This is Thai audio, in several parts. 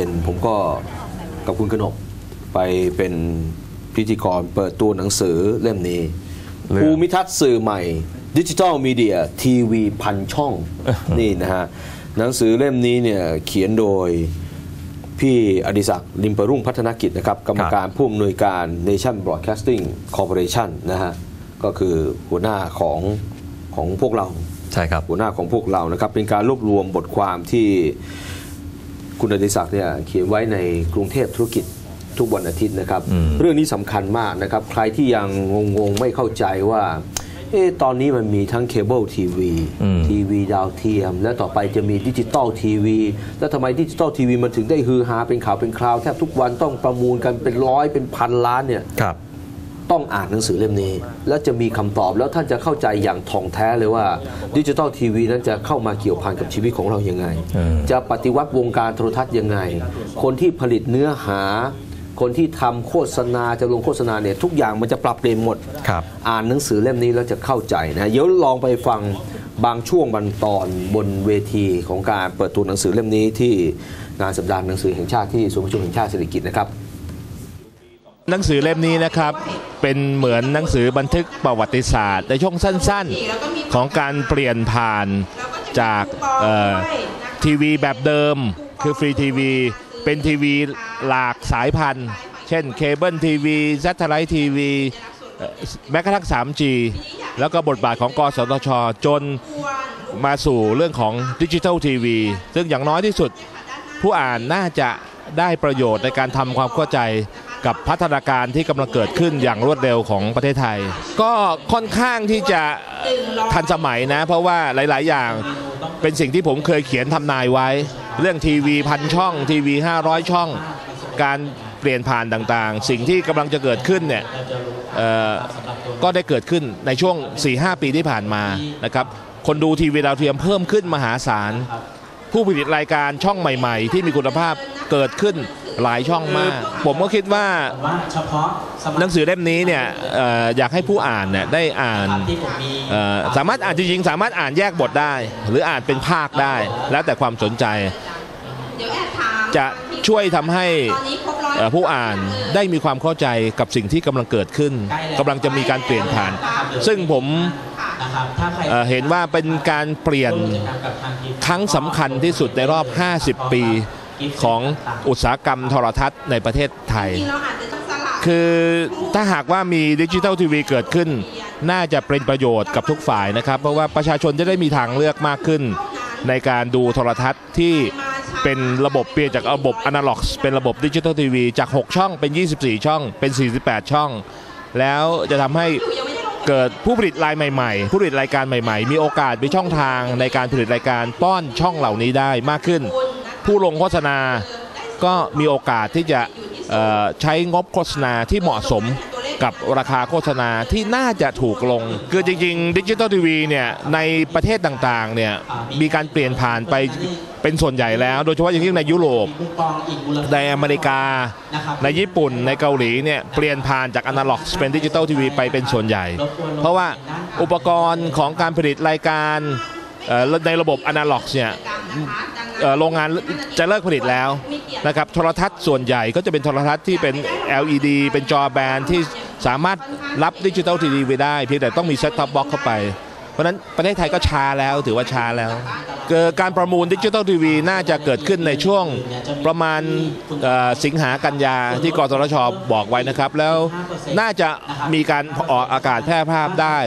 เย็นผมก็กับคุณกนกไปเป็นพิธีกรเปิดตัวหนังสือเล่มนี้เรื่องภูมิทัศน์สื่อใหม่ ดิจิ t a ลมีเดียทีวีพันช่องนี่นะฮะหนังสือเล่มนี้เนี่ยเขียนโดยพี่อดิศักดิ์ลิมปรุ่งพัฒนกิจนะครับ กรรมการผู้อำนวยการ Nation Broadcasting Corporation นะฮะ ก็คือหัวหน้าของของพวกเรา ใช่ครับ หัวหน้าของพวกเรานะครับ เป็นการรวบรวมบทความที่ คุณอดิศักดิ์เนี่ยเขียนไว้ในกรุงเทพธุรกิจทุกวันอาทิตย์นะครับอืมเรื่องนี้สำคัญมากนะครับ ใครที่ยังงงๆ ไม่เข้าใจว่าเอ๊ะตอนนี้มันมีทั้งเคเบิลทีวีทีวีดาวเทียม และต่อไปจะมีดิจิตอลทีวี แล้วทำไมดิจิตอลทีวีมันถึงได้ฮือฮาเป็นข่าวเป็นคราว แทบทุกวันต้องประมูลกันเป็นร้อยเป็นพันล้านเนี่ยครับ ต้องอ่านหนังสือเล่มนี้ แล้วจะมีคำตอบแล้วท่านจะเข้าใจอย่างท่องแท้เลยว่าดิจิตอลทีวีนั้นจะเข้ามาเกี่ยวพันกับชีวิตของเรายังไงอืมจะปฏิวัติวงการโทรทัศน์ยังไง คนที่ผลิตเนื้อหา คนที่ทำโฆษณาจะลงโฆษณาเนี่ยทุกอย่างมันจะปรับเปลี่ยนหมดครับอ่านหนังสือเล่มนี้แล้วจะเข้าใจนะเดี๋ยวลองไปฟังบางช่วงบางตอนบนเวทีของการเปิดตัวหนังสือเล่มนี้ที่งานสัปดาห์หนังสือแห่งชาติที่ศูนย์ประชุมแห่งชาติเศรษฐกิจนะครับ หนังสือเล่มนี้นะครับเป็นเหมือนหนังสือบันทึกประวัติศาสตร์ในช่วงสั้นๆของการเปลี่ยนผ่านจากทีวีแบบเดิมคือฟรีทีวีเป็นทีวีหลากสายพันธุ์ เช่นเคเบิลทีวีซัตเทไลท์ทีวีแม้กระทั่ง 3G แล้วก็บทบาทของกสทช จนมาสู่เรื่องของดิจิทัลทีวีซึ่งอย่างน้อยที่สุดผู้อ่านน่าจะได้ประโยชน์ในการทำความเข้าใจ กับพัฒนาการที่กำลังเกิดขึ้นอย่างรวดเร็วของประเทศไทย ก็ค่อนข้างที่จะทันสมัยนะ เพราะว่าหลาย ๆ อย่างเป็นสิ่งที่ผมเคยเขียนทำนายไว้ เรื่องทีวีพันช่อง ทีวี 500 ช่อง การเปลี่ยนผ่านต่างๆ สิ่งที่กำลังจะเกิดขึ้นเนี่ยก็ได้เกิดขึ้นในช่วง 4-5 ปีที่ผ่านมานะครับคนดูทีวีดาวเทียมเพิ่มขึ้นมหาศาลผู้ผลิตรายการช่องใหม่ ๆ ที่มีคุณภาพเกิดขึ้น หลายช่องมาก ผมก็คิดว่าว่าเฉพาะสมัครหนังสือเล่มนี้เนี่ยเอ่ออยากให้ผู้อ่านเนี่ยได้อ่านที่ผมมีเอ่อสามารถอ่านจริงๆ สามารถอ่านแยกบทได้ หรืออ่านเป็นภาคได้ แล้วแต่ความสนใจ จะช่วยทำให้เอ่อผู้อ่านได้มีความเข้าใจกับสิ่งที่กำลังเกิดขึ้นกำลังจะมีการเปลี่ยนผ่าน ซึ่งผมนะครับถ้าใครเอ่อเห็นว่าเป็นการเปลี่ยนร่วมกิจกรรมกับทางทีมครั้งสำคัญที่สุดในรอบ 50 ปี ของอุตสาหกรรมโทรทัศน์ในประเทศไทย คือถ้าหากว่ามีดิจิทัลทีวีเกิดขึ้น น่าจะเป็นประโยชน์กับทุกฝ่ายนะครับ เพราะว่าประชาชนจะได้มีทางเลือกมากขึ้น ในการดูโทรทัศน์ที่เป็นระบบเปลี่ยนจากระบบอนาล็อกเป็นระบบดิจิทัลทีวีจาก 6 ช่องเป็น 24 ช่องเป็น 48 ช่อง แล้วจะทำให้เกิดผู้ผลิตรายใหม่ๆ ผู้ผลิตรายการใหม่ๆ มีโอกาสมีช่องทางในการผลิตรายการป้อนช่องเหล่านี้ได้มากขึ้น ผู้ลงโฆษณาก็มีโอกาสที่จะใช้งบโฆษณาที่เหมาะสมกับราคาโฆษณาที่น่าจะถูกลง คือจริงๆดิจิตอลทีวีเนี่ยในประเทศต่างๆเนี่ยมีการเปลี่ยนผ่านไปเป็นส่วนใหญ่แล้ว โดยเฉพาะอย่างยิ่งในยุโรปในอเมริกา ในญี่ปุ่นในเกาหลีเนี่ยเปลี่ยนผ่านจากอนาล็อกเป็นดิจิตอลทีวีไปเป็นส่วนใหญ่ เพราะว่าอุปกรณ์ของการผลิตรายการในระบบอนาล็อกเนี่ย โรงงานจะเลิกผลิตแล้วนะครับโทรทัศน์ส่วนใหญ่ก็จะเป็นโทรทัศน์ที่เป็น LED เป็นจอแบนที่สามารถรับดิจิตอลทีวีได้เพียงแต่ต้องมีเซ็ตท็อปบ็อกเข้าไป เพราะฉะนั้นประเทศไทยก็ช้าแล้วถือว่าช้าแล้วเกิดการประมูลดิจิ t a ลทีวีน่าจะเกิดขึ้นในช่วงประมาณเอ่อสิงหากันยาที่กสทชบอกไว้นะครับ แล้วน่าจะมีการออกอากาศแพร่ภาพได้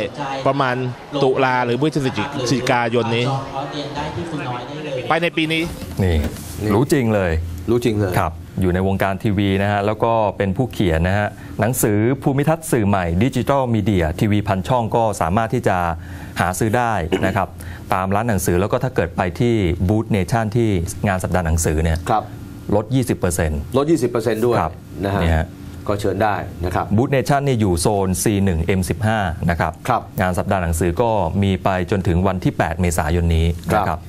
ประมาณตุลาหรือพฤศจิกายนนี้จองเพราะเตียงได้ที่คุณน้อยได้เลยไปในปีนี้นี่รู้จริงเลย รู้จริงเลยครับ อยู่ในวงการทีวีนะฮะแล้วก็เป็นผู้เขียนนะฮะหนังสือภูมิทัศน์สื่อใหม่ดิจิ t a ลมีเดียทีวีพันช่องก็สามารถที่จะหาซื้อได้นะครับ ตามร้านหนังสือแล้วก็ถ้าเกิดไปที่บูธเนชั่นที่งานสัปดาห์หนังสือเนี่ยครับลด 20%ลด 20%ด้วยครับนะฮะเนี่ยฮะก็เชิญได้นะครับบูธเนชั่นนี่อยู่โซน C1 M15 นะครับครับงานสัปดาห์หนังสือก็มีไปจนถึงวันที่ 8 เมษายนนี้ครับนะครับ